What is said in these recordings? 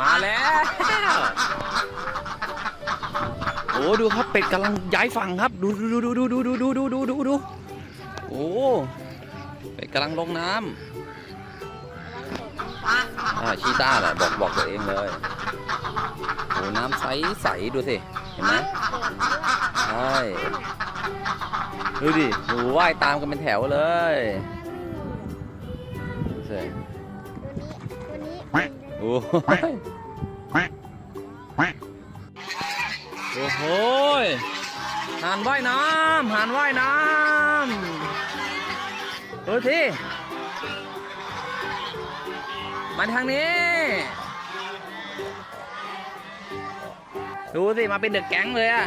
มาแล้วโอ้ดูครับเป็ดกำลังย้ายฝั่งครับ ดูดูดูดูดูดูดูดูดูดูดูโอ้เป็ดกำลังลงน้ำอ่าชีต้าแหละบอกบอกตัวเองเลยโอ้น้ำใสใสดูสิเห็นไหมใช่ดูดิโอ้ว่ายตามกันเป็นแถวเลยใช่ตัวนี้ โอ้โหหานว่ายน้ำหานว่ายน้ำดูที่มาทางนี้ ดูสิ มาเป็นเด็กแก๊งเลยอะ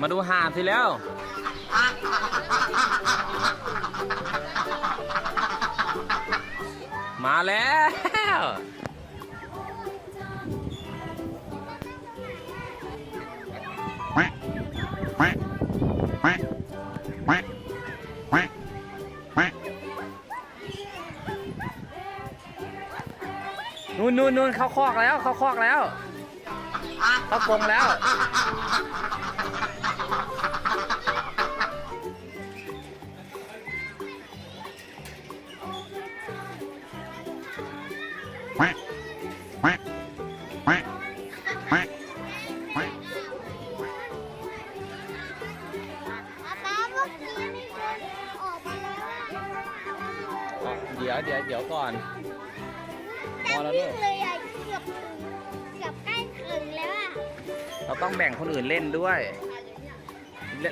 มาดูหาดสิแล้วมาแล้ว นู่นนู่นนู่นเขาคอกแล้วเขาคอกแล้วเขากรงแล้วป๊าป๊าเมื่อกี้มีคนออกมาแล้วอะเดี๋ยวเดี๋ยวเดี๋ยวก่อน แล้วลูวิ่กงเลยอะเกือบถึงเกือบใกล้ถึงแล้วอะเราต้องแบ่งคนอื่นเล่นด้วย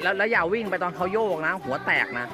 แล้วแล้วอย่าวิ่งไปตอนเขาโยกนะ หัวแตกนะ